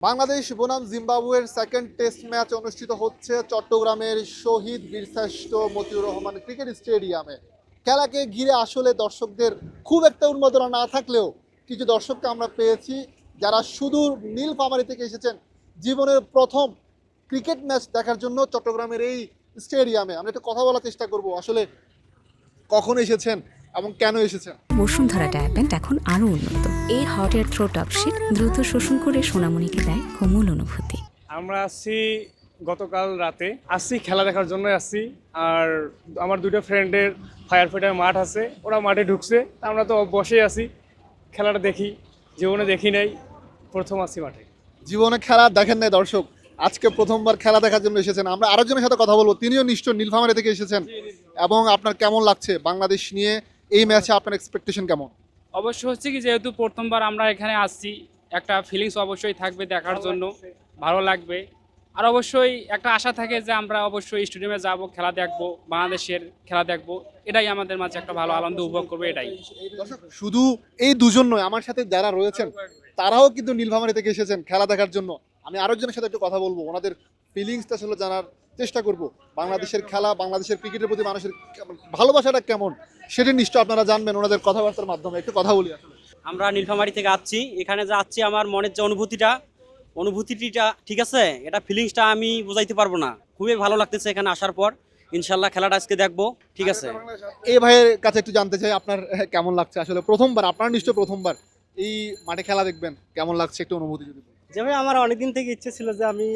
বাংলাদেশ, বনাম, জিম্বাবুয়ের second test match অনুষ্ঠিত হচ্ছে চট্টগ্রামের শহীদ বীরশ্রেষ্ঠ মতিউর রহমান ক্রিকেট স্টেডিয়ামে। খেলাকে ঘিরে আসলে দর্শকদের খুব একটা উন্মাদনা না থাকলেও কিছু দর্শককে আমরা পেয়েছি যারা সুদূর নীলফামারী থেকে এসেছেন জীবনের প্রথম ক্রিকেট ম্যাচ দেখার জন্য চট্টগ্রামের এই স্টেডিয়ামে। আমরা একটু কথা বলার চেষ্টা করব। আসলে কখন এসেছেন? এবং কেন এসেছেন? বসুন্ধরা ডায়াপেন্ট এখন আরও উন্নত। এই হট এয়ার থ্রো টপশিট দ্রুত শোষণ করে সোনামণিকে দেয় কোমল অনুভূতি। আমরা আসছি গতকাল রাতে। আসছি খেলা দেখার জন্য আসছি। আর আমার দুটো ফ্রেন্ডের ফায়ার ফাইটার মাঠ আছে। ওরা মাঠে ঢুকছে। আমরা তো বসে আছি। খেলাটা দেখি। জীবনে দেখি নাই। প্রথম আসছি মাঠে। জীবনে খেলা দেখেন নাই দর্শক। আজকে প্রথমবার খেলা দেখার জন্য এসেছেন। আমরা আরেকজনের সাথে কথা বলব। তিনিও নিশ্চয় নীলফামারী থেকে এসেছেন। এবং আপনার কেমন লাগছে বাংলাদেশ নিয়ে? এই ম্যাচে আপনার এক্সপেকটেশন কেমন? অবশ্য হচ্ছে কি যেহেতু প্রথমবার আমরা এখানে আসছি একটা ফিলিংস অবশ্যই থাকবে দেখার জন্য ভালো লাগবে। আর অবশ্যই একটা আশা থাকে যে আমরা অবশ্যই স্টেডিয়ামে যাব খেলা দেখব বাংলাদেশের খেলা দেখব এটাই আমাদের মাঝে একটা ভালো আনন্দ উপভোগ করবে এটাই। শুধু এই দুজন নয় আমার সাথে যারা রয়েছেন তারাও কিন্তু নীলফামারী থেকে এসেছেন খেলা দেখার জন্য। আমি আরেকজনের সাথে একটু কথা বলব ওনাদের ফিলিংসটা আসলে জানার চেষ্টা করব। বাংলাদেশের খেলা বাংলাদেশের ক্রিকেটের প্রতি মানুষের ভালোবাসাটা কেমন সেটা নিশ্চয় আপনারা জানবেন ওনাদের কথাবার্তার মাধ্যমে। একটু কথা বলি আসলে। আমরা নীলফামারি থেকে আসছি। এখানে যে আসছি আমার মনের যে অনুভূতিটা অনুভূতিটা ঠিক আছে? এটা ফিলিংসটা আমি বোঝাইতে পারব না। খুবই ভালো লাগতেছে এখানে আসার পর। ইনশাল্লাহ খেলাটা আজকে দেখব। ঠিক আছে? এই ভাইয়ের কাছে একটু জানতে চাই আপনার কেমন লাগছে? আসলে প্রথমবার আপনার নিশ্চয় প্রথমবার এই মাঠে খেলা দেখবেন। কেমন লাগছে একটু অনুভূতি যদি। যেভাবে আমার অনেকদিন থেকে ইচ্ছে ছিল যে আমি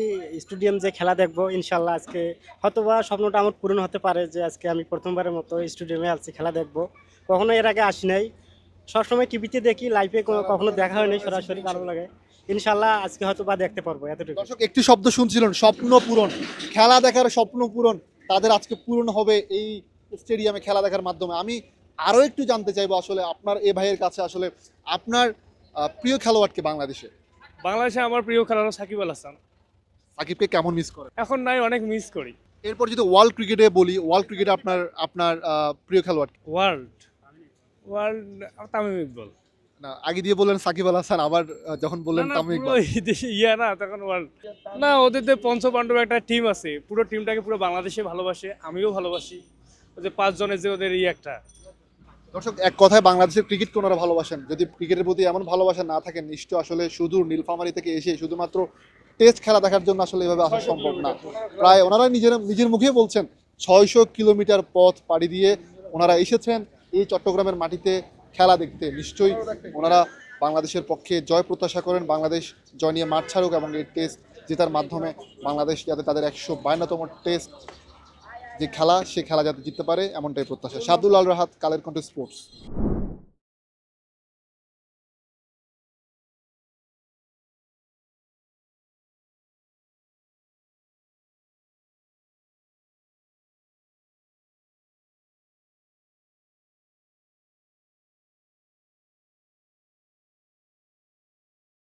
স্টেডিয়াম যে খেলা দেখব, ইনশাল্লাহ আজকে হয়তোবা স্বপ্নটা আমার পূরণ হতে পারে যে আজকে আমি প্রথমবারের মতো স্টেডিয়ামে আসছি খেলা দেখব। কখনো এর আগে আসি নাই। সবসময় টিভিতে দেখি লাইভে কখনো দেখা হয়নি, সরাসরি ভালো লাগে। ইনশাল্লাহ আজকে হয়তো বা দেখতে পারব, এতটুকু। দর্শক, একটি শব্দ শুনছিলেন, স্বপ্ন পূরণ। খেলা দেখার স্বপ্ন পূরণ, তাদের আজকে পূরণ হবে এই স্টেডিয়ামে খেলা দেখার মাধ্যমে। আমি আরও একটু জানতে চাইব আসলে আপনার এ ভাইয়ের কাছে আসলে আপনার প্রিয় খেলোয়াড়কে বাংলাদেশে? বাংলাদেশে আমার প্রিয় খেলোয়াড় সাকিব আল হাসান। সাকিবকে কেমন মিস করে? এখন নাই অনেক মিস করি। এরপর যদি ওয়ার্ল্ড ক্রিকেটে বলি ওয়ার্ল্ড ক্রিকেটে আপনার আপনার প্রিয় খেলোয়াড় ওয়ার্ল্ড ওয়ার্ল্ড তামিম ইকবল। না আগে দিয়ে বললেন সাকিব আল হাসান আবার যখন বললেন তামিম ইকবাল। ইয়া না তখন ওয়ার্ল্ড না ওদের যে পঞ্চপাণ্ডব একটা টিম আছে পুরো টিমটাকে পুরো বাংলাদেশে ভালোবাসে আমিও ভালোবাসি। ওদের পাঁচজনের যে ওদের ই একটা। দর্শক, এক কথায় বাংলাদেশের ক্রিকেট ওনারা ভালোবাসেন। যদি ক্রিকেটের প্রতি এমন ভালোবাসা না থাকে নিশ্চয় আসলে শুধু নীলফামারি থেকে এসে শুধুমাত্র টেস্ট খেলা দেখার জন্য আসলে এভাবে আসা সম্ভব না। প্রায় ওনারা নিজের নিজের মুখে বলছেন, ছয়শো কিলোমিটার পথ পাড়ি দিয়ে ওনারা এসেছেন এই চট্টগ্রামের মাটিতে খেলা দেখতে। নিশ্চয়ই ওনারা বাংলাদেশের পক্ষে জয় প্রত্যাশা করেন। বাংলাদেশ জয় নিয়ে মাঠ ছাড়ুক এবং এই টেস্ট জেতার মাধ্যমে বাংলাদেশ যাতে তাদের একশো বায়ান্নতম টেস্ট যে খেলা, সে খেলা যাতে জিততে পারে, এমনটাই প্রত্যাশা। সাদুল আল রাহাত, কালের কণ্ঠ স্পোর্টস